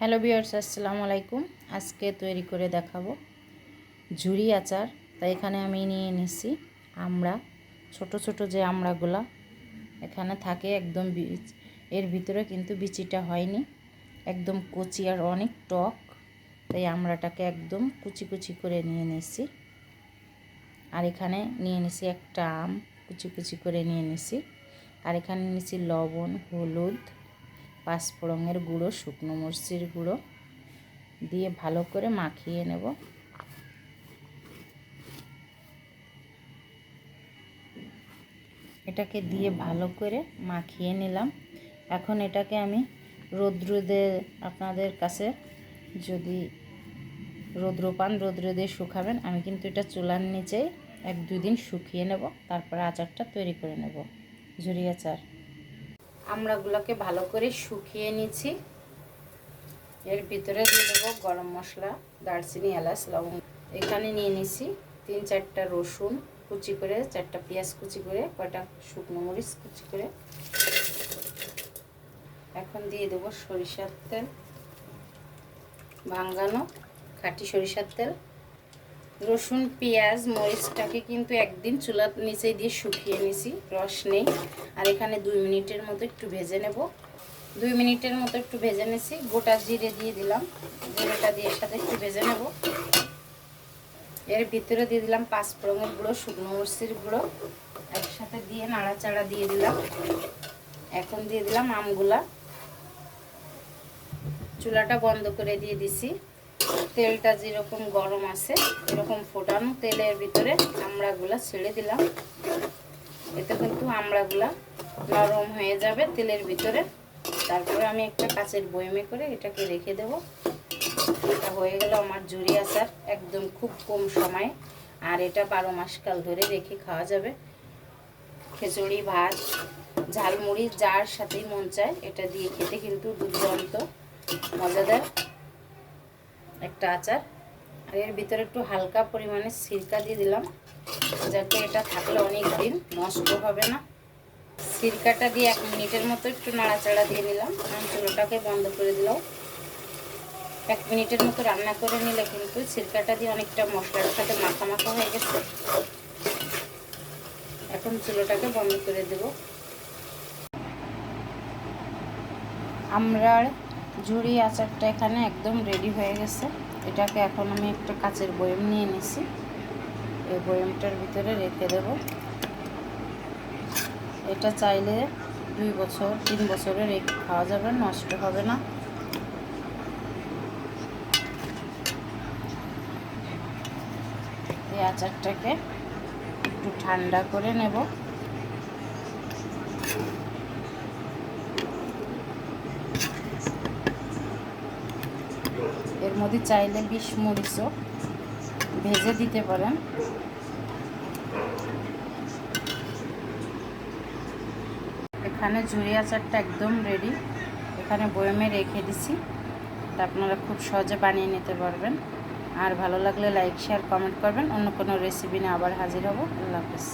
Hello বিয়ার্স আসসালামু আলাইকুম। আজকে তৈরি করে দেখাবো ঝুরি আচার। তাই এখানে আমি নিয়ে নিছি আমরা, ছোট ছোট যে আমড়াগুলা। এখানে থাকে একদম বীজ, এর ভিতরে কিন্তু বিচিটা হয়নি। একদম কচি আর অনেক টক। তাই আমড়াটাকে একদম কুচি কুচি করে নিয়ে নিছি আর এখানে নিয়ে নিছি একটা আম, কুচি কুচি করে নিয়ে নিছি আর এখানে নিয়েছি লবণ, হলুদ পাঁচফোড়নের গুঁড়ো, শুকনো মরিচের গুঁড়ো দিয়ে ভালো করে মাখিয়ে নেব। এটাকে দিয়ে ভালো করে মাখিয়ে নিলাম। এখন এটাকে আমি রৌদ্রদে আপনাদের কাছে যদি রৌদ্র পান রৌদ্র দিয়ে শুকাবেন, আমি কিন্তু এটা চুলার নিচে এক দুই দিন শুকিয়ে নেব, তারপরে আচারটা তৈরি করে নেব। ঝুরি আচার। আমড়াগুলোকে ভালো করে শুকিয়ে নিচ্ছি। এর ভিতরে দিয়ে দেবো গরম মশলা, দারচিনি, এলাচ, লবঙ্গ। এখানে নিয়ে নিছি তিন চারটা রসুন কুচি করে, চারটা পেঁয়াজ কুচি করে, কয়টা শুকনো মরিচ কুচি করে। এখন দিয়ে দেবো সরিষার তেল। ভাঙ্গানো খাঁটি সরিষার তেল। রসুন, পেঁয়াজ, মরিচটাকে কিন্তু একদিন চুলার নিচে দিয়ে শুকিয়ে নিছি। রস নেই। আর এখানে দুই মিনিটের মতো একটু ভেজে নেব। দুই মিনিটের মতো একটু ভেজে নিছি। গোটা জিরে দিয়ে দিলাম। জিরেটা দিয়ে সাথে একটু ভেজে নেব। এর ভিতরে দিয়ে দিলাম পাঁচ ফোড়নের গুঁড়ো, শুকনো মরিচের গুঁড়ো। একসাথে দিয়ে নাড়াচাড়া দিয়ে দিলাম। এখন দিয়ে দিলাম আমগুলা। চুলাটা বন্ধ করে দিয়ে দিছি। তেলটা যেরকম গরম আছে, এরকম ফোটানো তেলের ভিতরে আমড়াগুলা ছেড়ে দিলাম। এতে কিন্তু আমড়াগুলা নরম হয়ে যাবে তেলের ভিতরে। তারপরে আমি একটা কাচের বয়মে করে এটাকে রেখে দেব। এটা হয়ে গেল আমার জুড়ি আচার, একদম খুব কম সময়ে। আর এটা বারো মাস কাল ধরে রেখে খাওয়া যাবে। খিচুড়ি, ভাত, ঝালমুড়ি, যার সাথেই মন চায়, এটা দিয়ে খেতে কিন্তু দুর্দান্ত, মজাদার। একটা আচার। আর এর ভিতরে একটু হালকা পরিমাণে সিরকা দিয়ে দিলাম, যাতে এটা থাকলে অনেক দিন নষ্ট হবে না। সিরকাটা দিয়ে এক মিনিটের মতো একটু নাড়াচাড়া দিয়ে নিলাম। আমি চুলোটাকে বন্ধ করে দিলাম। এক মিনিটের মতো রান্না করে নিলে কিন্তু সিরকাটা দিয়ে অনেকটা মশলার সাথে মাখা মাখা হয়ে গেছে। এখন চুলোটাকে বন্ধ করে দেব। আমরা ঝুড়ি আচারটা এখানে একদম রেডি হয়ে গেছে। এটাকে এখন আমি একটা কাচের বয়ম নিয়ে নিছি। এই বয়মটার ভিতরে রেখে দেব। এটা চাইলে দুই বছর, তিন বছরে রেখে খাওয়া যাবে, নষ্ট হবে না। এই আচারটাকে একটু ঠান্ডা করে নেব। মধ্যে চাইলে বিষ মরিচও ভেজে দিতে পারেন। এখানে ঝুরি আচারটা একদম রেডি এখানে বয়মে রেখে দিছি। তা আপনারা খুব সহজে বানিয়ে নিতে পারবেন। আর ভালো লাগলে লাইক শেয়ার কমেন্ট করবেন। অন্য কোনো রেসিপি নিয়ে আবার হাজির হব। আল্লাহ হাফিজ।